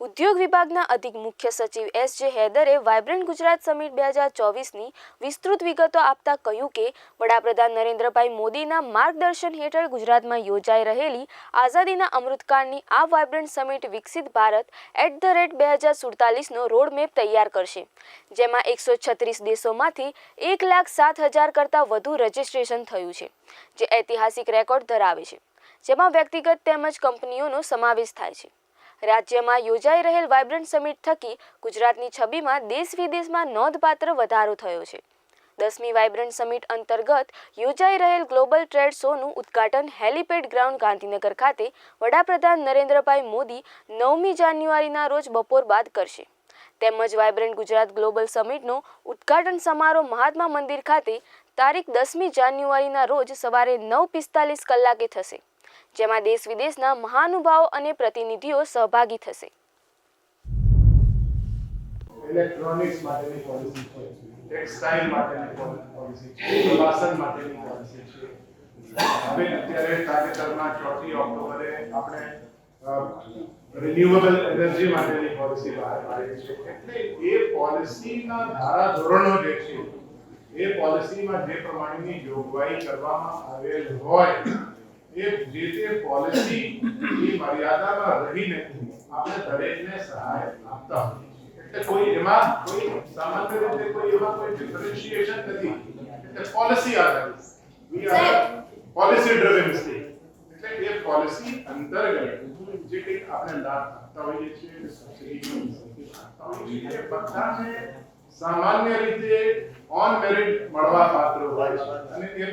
ઉદ્યોગ વિભાગના અધિક મુખ્ય સચિવ એસ જે હૈદરે વાયબ્રન્ટ ગુજરાત સમિટ બે હજાર ચોવીસની વિસ્તૃત વિગતો આપતા કહ્યું કે, વડાપ્રધાન નરેન્દ્રભાઈ મોદીના માર્ગદર્શન હેઠળ ગુજરાતમાં યોજાઈ રહેલી આઝાદીના અમૃતકાળની આ વાયબ્રન્ટ સમિટ વિકસિત ભારત એટ ધ રેટ બે હજાર સુડતાલીસનો રોડમેપ તૈયાર કરશે, જેમાં એકસો છત્રીસ દેશોમાંથી એક લાખ સાત હજાર કરતાં વધુ રજિસ્ટ્રેશન થયું છે, જે ઐતિહાસિક રેકોર્ડ ધરાવે છે, જેમાં વ્યક્તિગત તેમજ કંપનીઓનો સમાવેશ થાય છે. રાજ્યમાં યોજાઈ રહેલ વાયબ્રન્ટ સમિટ થકી ગુજરાતની છબીમાં દેશ વિદેશમાં નોંધપાત્ર વધારો થયો છે. દસમી વાયબ્રન્ટ સમિટ અંતર્ગત યોજાઈ રહેલ ગ્લોબલ ટ્રેડ શોનું ઉદ્ઘાટન હેલિપેડ ગ્રાઉન્ડ ગાંધીનગર ખાતે વડાપ્રધાન નરેન્દ્રભાઈ મોદી નવમી જાન્યુઆરીના રોજ બપોર બાદ કરશે. તેમજ વાયબ્રન્ટ ગુજરાત ગ્લોબલ સમિટનો ઉદ્ઘાટન સમારોહ મહાત્મા મંદિર ખાતે તારીખ દસમી જાન્યુઆરીના રોજ સવારે નવ પિસ્તાલીસ કલાકે થશે. જેમાં દેશ વિદેશના મહાનુભાવો અને પ્રતિનિધિઓ સહભાગી થશે. ઇલેક્ટ્રોનિક્સ માટેની પોલિસી છે. ટેક્સટાઇલ માટેની પોલિસી છે. પ્રવાસન માટેની પોલિસી છે. હવે અત્યારે તાજેતરમાં ચોથી ઓક્ટોબરે આપણે રિન્યુએબલ એનર્જી માટેની પોલિસી બહાર પાડી છે. એટલે એ પોલિસીના ધારા ધોરણો જે છે, એ પોલિસીમાં જે પ્રમાણેની જોગવાઈ કરવામાં આવેલ હોય એ જે તે પોલિસી ની મર્યાદામાં રહીને આપણે દરેકને સહાય આપતા હોઈએ છીએ એટલે કોઈ એમાં કોઈ સામાન્ય રીતે કોઈ એમાં કોઈ ડિફરન્શિએશન નથી એટલે પોલિસી આધારિત we are policy driven state એટલે એ પોલિસી અંતર્ગત જે કંઈક આપણે લાભ આપતા હોઈએ છીએ સબસિડી આપતા હોઈએ છીએ એ બધાને સામાન્ય રીતે ઓન મેરિટ મળવા પાત્ર હોય છે અને એ